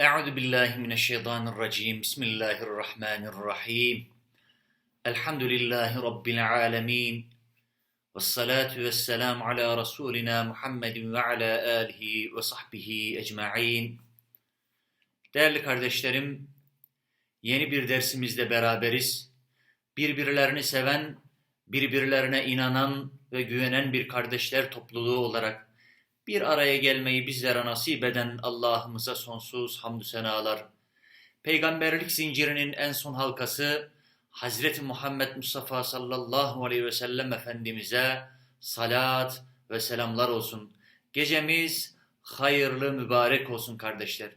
Euzu billahi mineşşeytanirracim. Bismillahirrahmanirrahim. Elhamdülillahi rabbil alamin. Ves salatu vesselam ala rasulina Muhammedin ve ala alihi ve sahbihi ecmaîn. Değerli kardeşlerim, yeni bir dersimizde beraberiz. Birbirlerini seven, birbirlerine inanan ve güvenen bir kardeşler topluluğu olarak bir araya gelmeyi bizlere nasip eden Allah'ımıza sonsuz hamdü senalar. Peygamberlik zincirinin en son halkası Hazreti Muhammed Mustafa sallallahu aleyhi ve sellem Efendimiz'e salat ve selamlar olsun. Gecemiz hayırlı mübarek olsun kardeşler.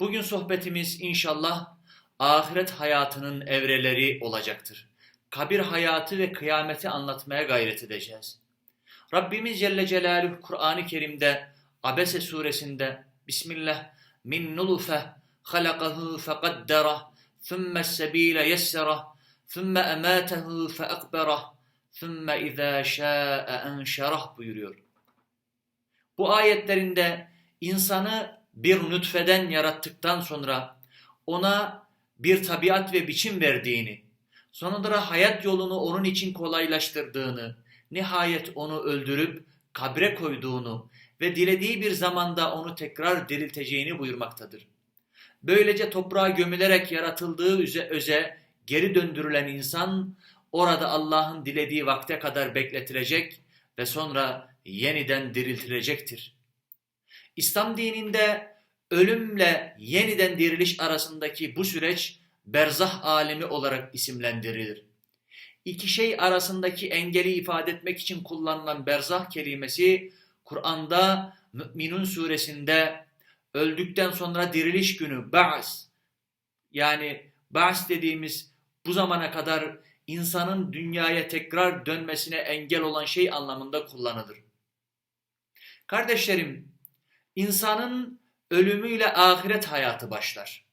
Bugün sohbetimiz inşallah ahiret hayatının evreleri olacaktır. Kabir hayatı ve kıyameti anlatmaya gayret edeceğiz. Rabbimiz Celle Celaluhu Kur'an-ı Kerim'de Abese suresinde Bismillah min nulufe halakahu fekaddera thumme sebile yessera thumme ematehu feakbera thumme izâ şâ'e enşerah buyuruyor. Bu ayetlerinde insanı bir nütfeden yarattıktan sonra ona bir tabiat ve biçim verdiğini, sonra hayat yolunu onun için kolaylaştırdığını, nihayet onu öldürüp kabre koyduğunu ve dilediği bir zamanda onu tekrar dirilteceğini buyurmaktadır. Böylece toprağa gömülerek yaratıldığı öze geri döndürülen insan orada Allah'ın dilediği vakte kadar bekletilecek ve sonra yeniden diriltilecektir. İslam dininde ölümle yeniden diriliş arasındaki bu süreç berzah alemi olarak isimlendirilir iki şey arasındaki engeli ifade etmek için kullanılan berzah kelimesi Kur'an'da Mü'minun suresinde öldükten sonra diriliş günü ba'as yani ba'as dediğimiz bu zamana kadar insanın dünyaya tekrar dönmesine engel olan şey anlamında kullanılır. Kardeşlerim, insanın ölümüyle ahiret hayatı başlar.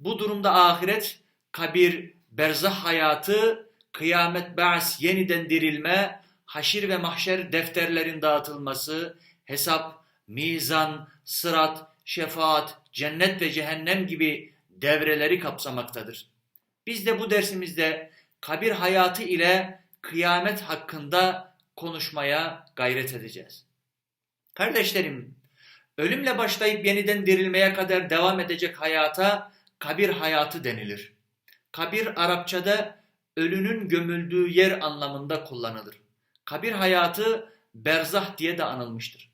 Bu durumda ahiret, kabir, berzah hayatı kıyamet, ba'as, yeniden dirilme, haşir ve mahşer defterlerin dağıtılması, hesap, mizan, sırat, şefaat, cennet ve cehennem gibi devreleri kapsamaktadır. Biz de bu dersimizde kabir hayatı ile kıyamet hakkında konuşmaya gayret edeceğiz. Kardeşlerim, ölümle başlayıp yeniden dirilmeye kadar devam edecek hayata kabir hayatı denilir. Kabir Arapçada ölünün gömüldüğü yer anlamında kullanılır. Kabir hayatı berzah diye de anılmıştır.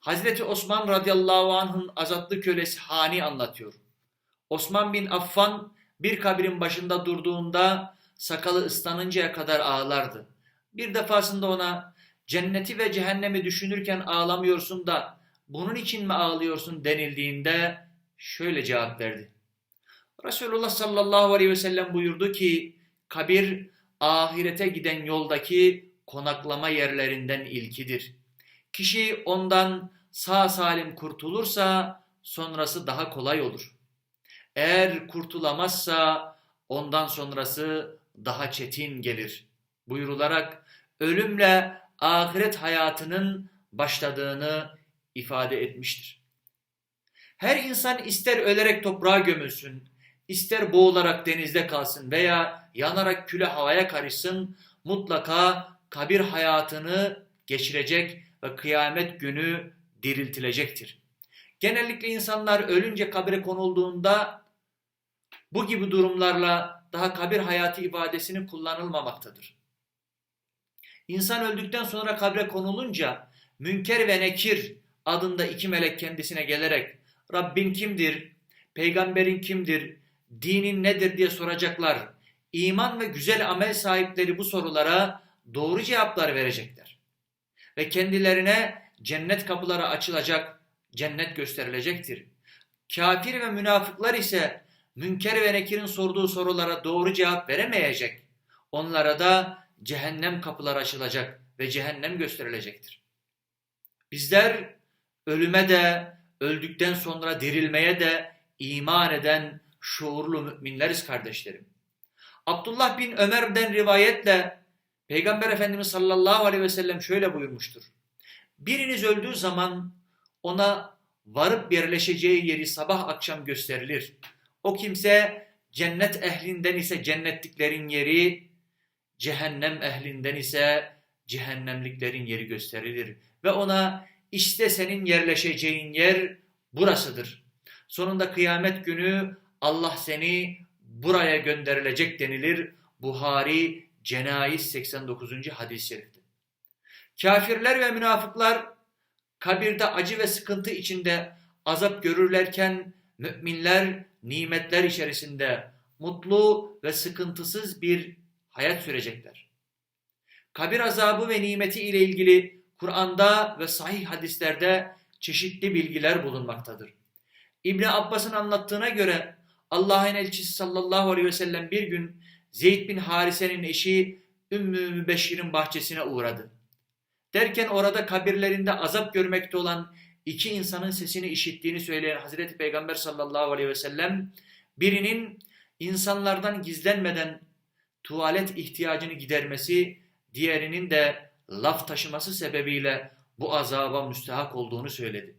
Hazreti Osman radıyallahu anh'ın azatlı kölesi Hani anlatıyor. Osman bin Affan bir kabrin başında durduğunda sakalı ıslanıncaya kadar ağlardı. Bir defasında ona cenneti ve cehennemi düşünürken ağlamıyorsun da bunun için mi ağlıyorsun denildiğinde şöyle cevap verdi. Resulullah sallallahu aleyhi ve sellem buyurdu ki Kabir ahirete giden yoldaki konaklama yerlerinden ilkidir. Kişi ondan sağ salim kurtulursa sonrası daha kolay olur. Eğer kurtulamazsa ondan sonrası daha çetin gelir. Buyurularak ölümle ahiret hayatının başladığını ifade etmiştir. Her insan ister ölerek toprağa gömülsün, ister boğularak denizde kalsın veya yanarak küle havaya karışsın mutlaka kabir hayatını geçirecek ve kıyamet günü diriltilecektir. Genellikle insanlar ölünce kabire konulduğunda bu gibi durumlarla daha kabir hayatı ibadesini kullanılmamaktadır. İnsan öldükten sonra kabre konulunca Münker ve Nekir adında iki melek kendisine gelerek Rabbin kimdir, peygamberin kimdir, dinin nedir diye soracaklar. İman ve güzel amel sahipleri bu sorulara doğru cevaplar verecekler. Ve kendilerine cennet kapıları açılacak, cennet gösterilecektir. Kafir ve münafıklar ise Münker ve Nekir'in sorduğu sorulara doğru cevap veremeyecek. Onlara da cehennem kapıları açılacak ve cehennem gösterilecektir. Bizler ölüme de, öldükten sonra dirilmeye de iman eden şuurlu müminleriz kardeşlerim. Abdullah bin Ömer'den rivayetle Peygamber Efendimiz sallallahu aleyhi ve sellem şöyle buyurmuştur. Biriniz öldüğü zaman ona varıp yerleşeceği yeri sabah akşam gösterilir. O kimse cennet ehlinden ise cennetliklerin yeri, cehennem ehlinden ise cehennemliklerin yeri gösterilir. Ve ona işte senin yerleşeceğin yer burasıdır. Sonunda kıyamet günü Allah seni buraya gönderilecek denilir. Buhari Cenayiz 89. hadis-i şerifte. Kafirler ve münafıklar kabirde acı ve sıkıntı içinde azap görürlerken müminler nimetler içerisinde mutlu ve sıkıntısız bir hayat sürecekler. Kabir azabı ve nimeti ile ilgili Kur'an'da ve sahih hadislerde çeşitli bilgiler bulunmaktadır. İbni Abbas'ın anlattığına göre Allah'ın elçisi sallallahu aleyhi ve sellem bir gün Zeyd bin Harise'nin eşi Ümmü Mübeşşir'in bahçesine uğradı. Derken orada kabirlerinde azap görmekte olan iki insanın sesini işittiğini söyleyen Hazreti Peygamber sallallahu aleyhi ve sellem birinin insanlardan gizlenmeden tuvalet ihtiyacını gidermesi, diğerinin de laf taşıması sebebiyle bu azaba müstehak olduğunu söyledi.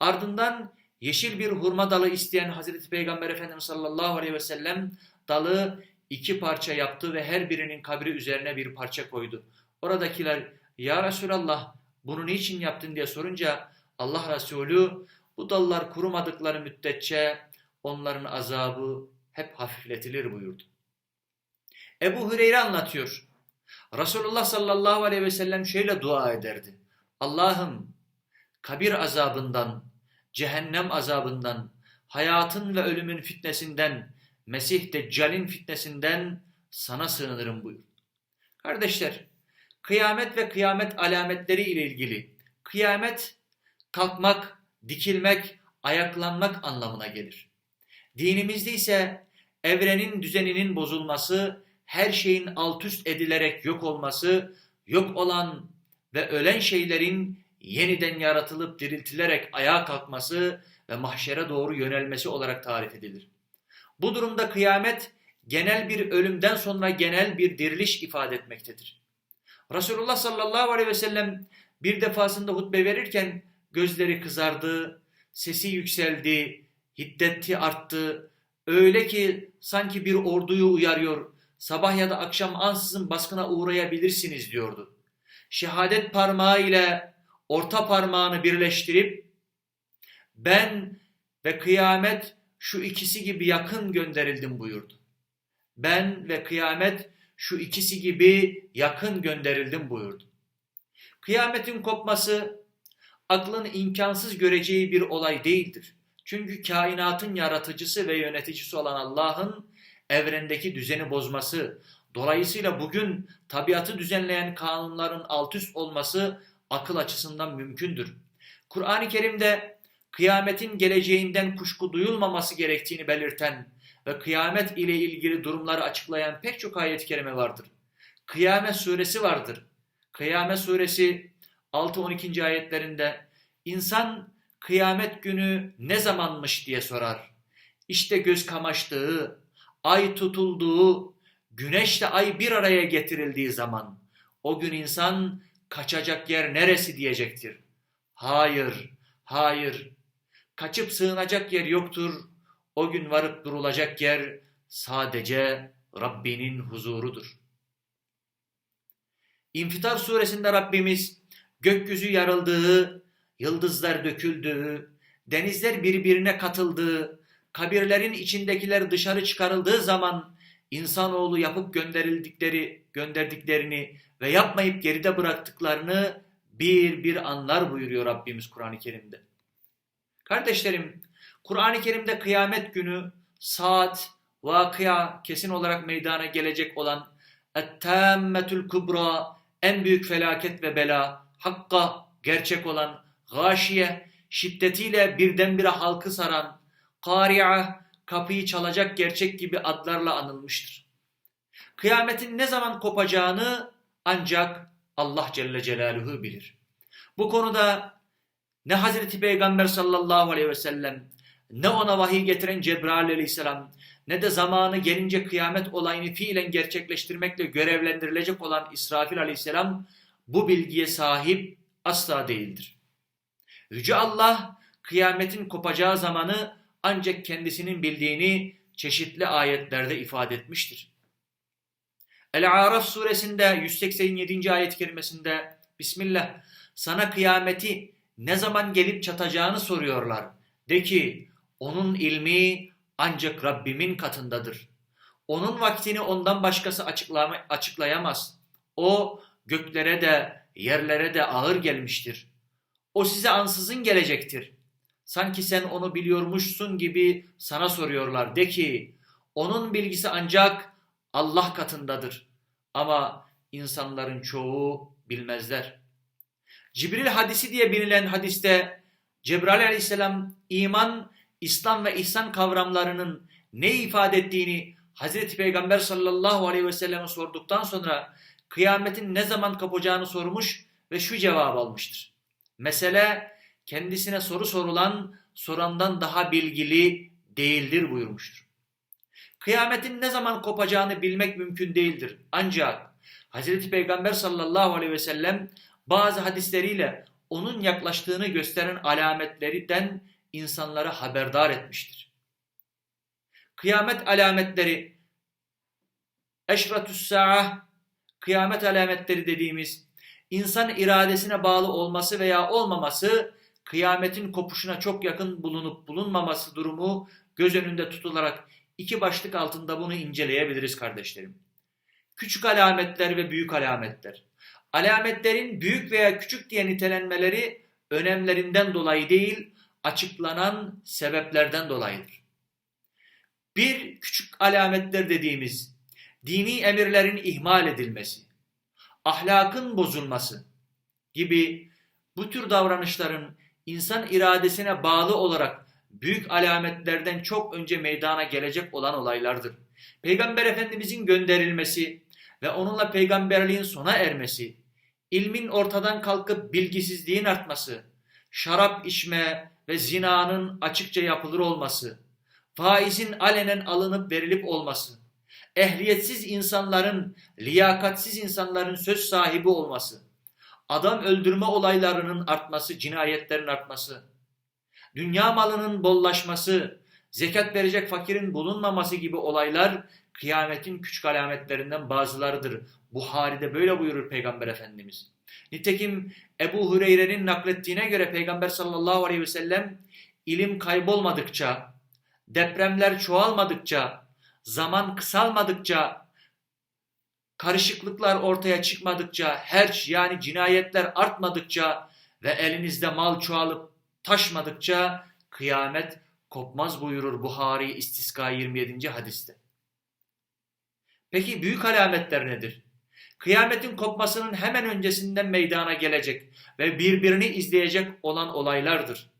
Ardından yeşil bir hurma dalı isteyen Hazreti Peygamber Efendimiz sallallahu aleyhi ve sellem dalı iki parça yaptı ve her birinin kabri üzerine bir parça koydu. Oradakiler ya Resulallah bunu niçin yaptın diye sorunca Allah Resulü bu dallar kurumadıkları müddetçe onların azabı hep hafifletilir buyurdu. Ebu Hüreyre anlatıyor. Resulullah sallallahu aleyhi ve sellem şöyle dua ederdi. Allah'ım kabir azabından, cehennem azabından, hayatın ve ölümün fitnesinden, Mesih Deccal'in fitnesinden sana sığınırım buyur. Kardeşler, kıyamet ve kıyamet alametleri ile ilgili kıyamet kalkmak, dikilmek, ayaklanmak anlamına gelir. Dinimizde ise evrenin düzeninin bozulması, her şeyin alt üst edilerek yok olması, yok olan ve ölen şeylerin yeniden yaratılıp diriltilerek ayağa kalkması ve mahşere doğru yönelmesi olarak tarif edilir. Bu durumda kıyamet genel bir ölümden sonra genel bir diriliş ifade etmektedir. Resulullah sallallahu aleyhi ve sellem bir defasında hutbe verirken gözleri kızardı, sesi yükseldi, hiddeti arttı. Öyle ki sanki bir orduyu uyarıyor, sabah ya da akşam ansızın baskına uğrayabilirsiniz diyordu. Şehadet parmağı ile orta parmağını birleştirip ben ve kıyamet şu ikisi gibi yakın gönderildim buyurdu. Ben ve kıyamet şu ikisi gibi yakın gönderildim buyurdu. Kıyametin kopması aklın imkansız göreceği bir olay değildir. Çünkü kainatın yaratıcısı ve yöneticisi olan Allah'ın evrendeki düzeni bozması, dolayısıyla bugün tabiatı düzenleyen kanunların alt üst olması akıl açısından mümkündür. Kur'an-ı Kerim'de kıyametin geleceğinden kuşku duyulmaması gerektiğini belirten ve kıyamet ile ilgili durumları açıklayan pek çok ayet-i kerime vardır. Kıyamet suresi vardır. Kıyamet suresi 6-12. ayetlerinde insan kıyamet günü ne zamanmış diye sorar. İşte göz kamaştığı, ay tutulduğu, güneşle ay bir araya getirildiği zaman o gün insan kaçacak yer neresi diyecektir. Hayır, hayır. Kaçıp sığınacak yer yoktur. O gün varıp durulacak yer sadece Rabbinin huzurudur. İnfitar suresinde Rabbimiz gökyüzü yarıldığı, yıldızlar döküldüğü, denizler birbirine katıldığı, kabirlerin içindekiler dışarı çıkarıldığı zaman insanoğlu yapıp gönderildikleri, gönderdiklerini ve yapmayıp geride bıraktıklarını bir bir anlar buyuruyor Rabbimiz Kur'an-ı Kerim'de. Kardeşlerim, Kur'an-ı Kerim'de kıyamet günü saat, vakıya kesin olarak meydana gelecek olan ettemmetül kubra en büyük felaket ve bela, hakka gerçek olan gâşiye şiddetiyle birdenbire halkı saran, kari'a kapıyı çalacak gerçek gibi adlarla anılmıştır. Kıyametin ne zaman kopacağını ancak Allah Celle Celaluhu bilir. Bu konuda ne Hazreti Peygamber sallallahu aleyhi ve sellem ne ona vahiy getiren Cebrail aleyhisselam ne de zamanı gelince kıyamet olayını fiilen gerçekleştirmekle görevlendirilecek olan İsrafil aleyhisselam bu bilgiye sahip asla değildir. Yüce Allah kıyametin kopacağı zamanı ancak kendisinin bildiğini çeşitli ayetlerde ifade etmiştir. El-Araf suresinde 187. ayet kerimesinde Bismillah sana kıyameti ne zaman gelip çatacağını soruyorlar. De ki onun ilmi ancak Rabbimin katındadır. Onun vaktini ondan başkası açıklama, açıklayamaz. O göklere de yerlere de ağır gelmiştir. O size ansızın gelecektir. Sanki sen onu biliyormuşsun gibi sana soruyorlar. De ki onun bilgisi ancak Allah katındadır. Ama insanların çoğu bilmezler. Cibril hadisi diye bilinen hadiste Cebrail aleyhisselam iman, İslam ve ihsan kavramlarının ne ifade ettiğini Hazreti Peygamber sallallahu aleyhi ve selleme sorduktan sonra kıyametin ne zaman kopacağını sormuş ve şu cevap almıştır. Mesele kendisine soru sorulan sorandan daha bilgili değildir buyurmuştur. Kıyametin ne zaman kopacağını bilmek mümkün değildir. Ancak Hazreti Peygamber sallallahu aleyhi ve sellem bazı hadisleriyle onun yaklaştığını gösteren alametlerinden insanları haberdar etmiştir. Kıyamet alametleri eşratü's sa'ah kıyamet alametleri dediğimiz insan iradesine bağlı olması veya olmaması kıyametin kopuşuna çok yakın bulunup bulunmaması durumu göz önünde tutularak iki başlık altında bunu inceleyebiliriz kardeşlerim. Küçük alametler ve büyük alametler. Alametlerin büyük veya küçük diye nitelenmeleri önemlerinden dolayı değil, açıklanan sebeplerden dolayıdır. Bir küçük alametler dediğimiz dini emirlerin ihmal edilmesi, ahlakın bozulması gibi bu tür davranışların insan iradesine bağlı olarak büyük alametlerden çok önce meydana gelecek olan olaylardır. Peygamber Efendimizin gönderilmesi ve onunla peygamberliğin sona ermesi, ilmin ortadan kalkıp bilgisizliğin artması, şarap içme ve zinanın açıkça yapılır olması, faizin alenen alınıp verilip olması, ehliyetsiz insanların, liyakatsiz insanların söz sahibi olması, adam öldürme olaylarının artması, cinayetlerin artması, dünya malının bollaşması, zekat verecek fakirin bulunmaması gibi olaylar kıyametin küçük alametlerinden bazılarıdır. Buhari'de böyle buyurur Peygamber Efendimiz. Nitekim Ebu Hureyre'nin naklettiğine göre Peygamber sallallahu aleyhi ve sellem ilim kaybolmadıkça, depremler çoğalmadıkça, zaman kısalmadıkça, karışıklıklar ortaya çıkmadıkça, herç yani cinayetler artmadıkça ve elinizde mal çoğalıp taşmadıkça kıyamet kopmaz buyurur Buhari İstiska 27. hadiste. Peki büyük alametler nedir? Kıyametin kopmasının hemen öncesinden meydana gelecek ve birbirini izleyecek olan olaylardır.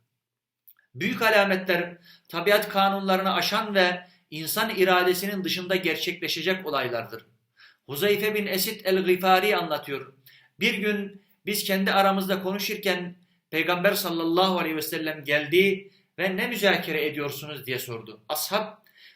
Büyük alametler tabiat kanunlarını aşan ve insan iradesinin dışında gerçekleşecek olaylardır. Huzeyfe bin Esid el-Gıfari anlatıyor. Bir gün biz kendi aramızda konuşurken Peygamber sallallahu aleyhi ve sellem geldi ve ne müzakere ediyorsunuz diye sordu. Ashab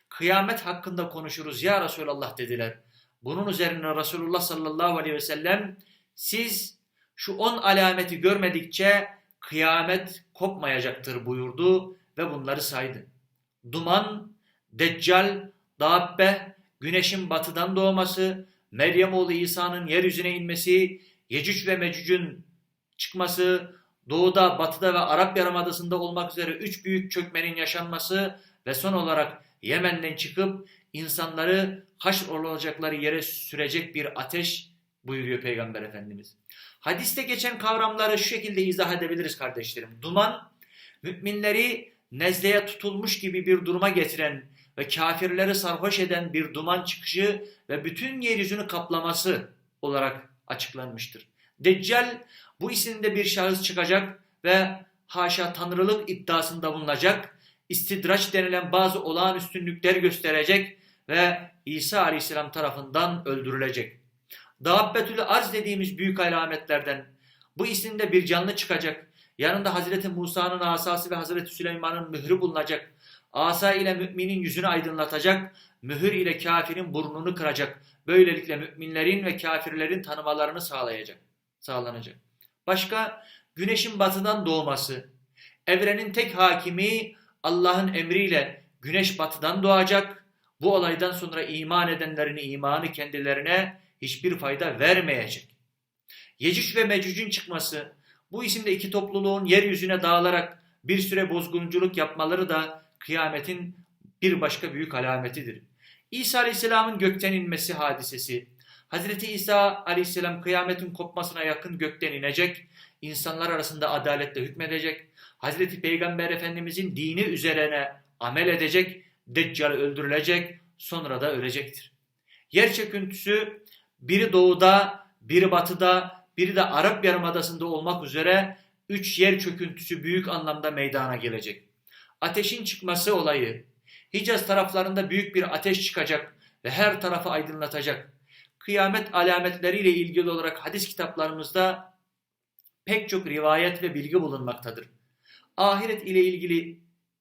kıyamet hakkında konuşuruz ya Resulallah dediler. Bunun üzerine Resulullah sallallahu aleyhi ve sellem siz şu on alameti görmedikçe kıyamet kopmayacaktır buyurdu ve bunları saydı. Duman, Deccal, Dabbe, güneşin batıdan doğması, Meryem oğlu İsa'nın yeryüzüne inmesi, Yecüc ve Mecüc'ün çıkması, doğuda, batıda ve Arap Yarımadası'nda olmak üzere üç büyük çökmenin yaşanması ve son olarak Yemen'den çıkıp insanları haşr olacakları yere sürecek bir ateş buyuruyor Peygamber Efendimiz. Hadiste geçen kavramları şu şekilde izah edebiliriz kardeşlerim. Duman, müminleri nezleye tutulmuş gibi bir duruma getiren ve kafirleri sarhoş eden bir duman çıkışı ve bütün yeryüzünü kaplaması olarak açıklanmıştır. Deccal bu isimde bir şahıs çıkacak ve haşa tanrılık iddiasında bulunacak, istidraç denilen bazı olağanüstünlükler gösterecek ve İsa Aleyhisselam tarafından öldürülecek. Dabbetül arz dediğimiz büyük alametlerden bu isimde bir canlı çıkacak. Yanında Hazreti Musa'nın asası ve Hazreti Süleyman'ın mührü bulunacak. Asa ile müminin yüzünü aydınlatacak, mühür ile kafirin burnunu kıracak. Böylelikle müminlerin ve kafirlerin tanımalarını sağlayacak, sağlanacak. Başka güneşin batıdan doğması, Evrenin tek hakimi Allah'ın emriyle güneş batıdan doğacak. Bu olaydan sonra iman edenlerin imanı kendilerine hiçbir fayda vermeyecek. Yecüc ve Mecüc'ün çıkması, bu isimde iki topluluğun yeryüzüne dağılarak bir süre bozgunculuk yapmaları da kıyametin bir başka büyük alametidir. İsa Aleyhisselam'ın gökten inmesi hadisesi, Hazreti İsa Aleyhisselam kıyametin kopmasına yakın gökten inecek, insanlar arasında adaletle hükmedecek, Hazreti Peygamber Efendimizin dini üzerine amel edecek, Deccal öldürülecek, sonra da ölecektir. Yer çöküntüsü biri doğuda, biri batıda, biri de Arap Yarımadası'nda olmak üzere üç yer çöküntüsü büyük anlamda meydana gelecek. Ateşin çıkması olayı, Hicaz taraflarında büyük bir ateş çıkacak ve her tarafı aydınlatacak. Kıyamet alametleriyle ilgili olarak hadis kitaplarımızda pek çok rivayet ve bilgi bulunmaktadır. Ahiret ile ilgili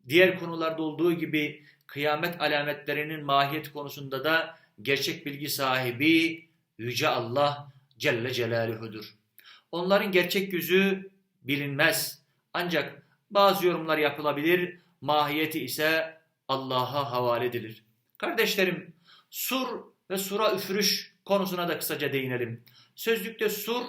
diğer konularda olduğu gibi kıyamet alametlerinin mahiyet konusunda da gerçek bilgi sahibi Yüce Allah Celle Celaluhu'dur. Onların gerçek yüzü bilinmez. Ancak bazı yorumlar yapılabilir, mahiyeti ise Allah'a havale edilir. Kardeşlerim, sur ve sura üfürüş konusuna da kısaca değinelim. Sözlükte sur,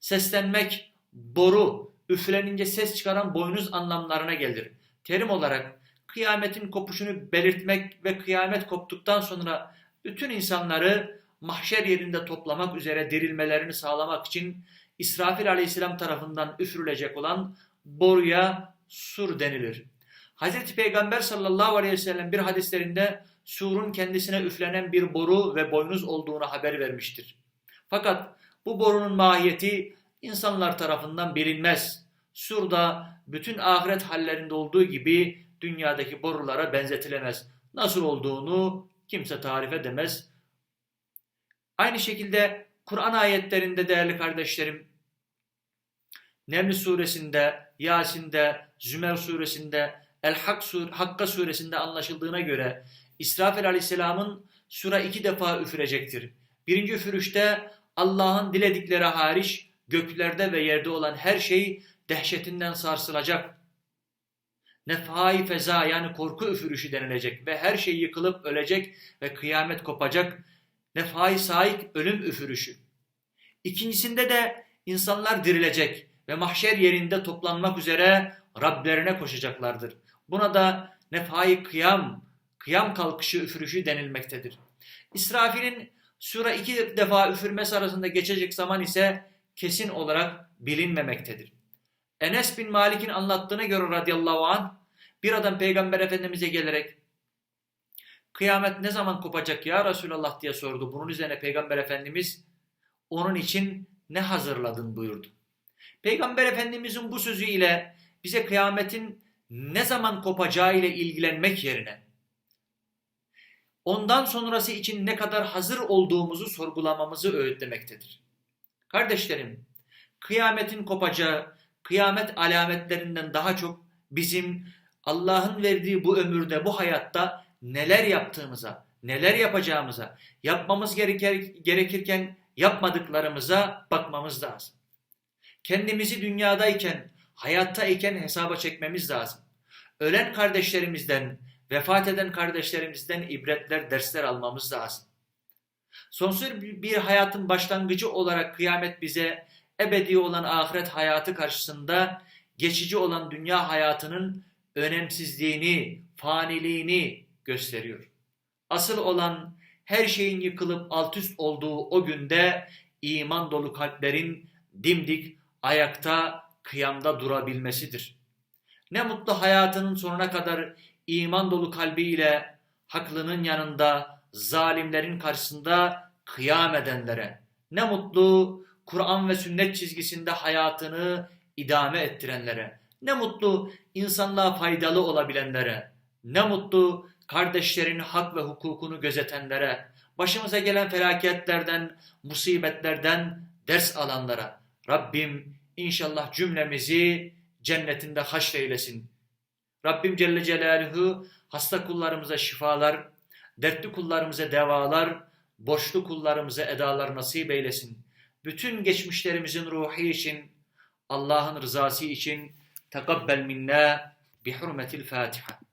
seslenmek, boru, üflenince ses çıkaran boynuz anlamlarına gelir. Terim olarak kıyametin kopuşunu belirtmek ve kıyamet koptuktan sonra bütün insanları mahşer yerinde toplamak üzere dirilmelerini sağlamak için İsrafil aleyhisselam tarafından üfürülecek olan boruya sur denilir. Hazreti Peygamber sallallahu aleyhi ve sellem bir hadislerinde surun kendisine üflenen bir boru ve boynuz olduğunu haber vermiştir. Fakat bu borunun mahiyeti insanlar tarafından bilinmez. Sur da bütün ahiret hallerinde olduğu gibi dünyadaki borulara benzetilemez. Nasıl olduğunu kimse tarif edemez. Aynı şekilde Kur'an ayetlerinde değerli kardeşlerim, Neml suresinde, Yasin'de, Zümer suresinde, El-Hak sur Hakka suresinde anlaşıldığına göre İsrafil aleyhisselamın sura iki defa üfürecektir. Birinci üfürüşte Allah'ın diledikleri hariç göklerde ve yerde olan her şey dehşetinden sarsılacak. Nefhai feza yani korku üfürüşü denilecek ve her şey yıkılıp ölecek ve kıyamet kopacak. Nefhai saik ölüm üfürüşü. İkincisinde de insanlar dirilecek ve mahşer yerinde toplanmak üzere Rablerine koşacaklardır. Buna da nefhai kıyam, kıyam kalkışı üfürüşü denilmektedir. İsrafil'in sura iki defa üfürmesi arasında geçecek zaman ise kesin olarak bilinmemektedir. Enes bin Malik'in anlattığına göre radıyallahu anh bir adam peygamber efendimize gelerek kıyamet ne zaman kopacak ya Resulallah diye sordu. Bunun üzerine peygamber efendimiz onun için ne hazırladın buyurdu. Peygamber efendimizin bu sözü ile bize kıyametin ne zaman kopacağı ile ilgilenmek yerine ondan sonrası için ne kadar hazır olduğumuzu sorgulamamızı öğütlemektedir. Kardeşlerim, kıyametin kopacağı, kıyamet alametlerinden daha çok bizim Allah'ın verdiği bu ömürde, bu hayatta neler yaptığımıza, neler yapacağımıza, yapmamız gerekir, gerekirken yapmadıklarımıza bakmamız lazım. Kendimizi dünyadayken, hayattayken hesaba çekmemiz lazım. Ölen kardeşlerimizden, vefat eden kardeşlerimizden ibretler, dersler almamız lazım. Sonsuz bir hayatın başlangıcı olarak kıyamet bize ebedi olan ahiret hayatı karşısında geçici olan dünya hayatının önemsizliğini, faniliğini gösteriyor. Asıl olan her şeyin yıkılıp alt üst olduğu o günde iman dolu kalplerin dimdik ayakta kıyamda durabilmesidir. Ne mutlu hayatının sonuna kadar iman dolu kalbiyle haklının yanında, zalimlerin karşısında kıyam edenlere. Ne mutlu Kur'an ve sünnet çizgisinde hayatını idame ettirenlere. Ne mutlu insanlığa faydalı olabilenlere. Ne mutlu kardeşlerin hak ve hukukunu gözetenlere. Başımıza gelen felaketlerden, musibetlerden ders alanlara. Rabbim inşallah cümlemizi cennetinde haşreylesin. Rabbim Celle Celaluhu hasta kullarımıza şifalar, dertli kullarımıza devalar, borçlu kullarımıza edalar nasip eylesin. Bütün geçmişlerimizin ruhi için, Allah'ın rızası için Tekabbel minna bihurmetil Fatiha.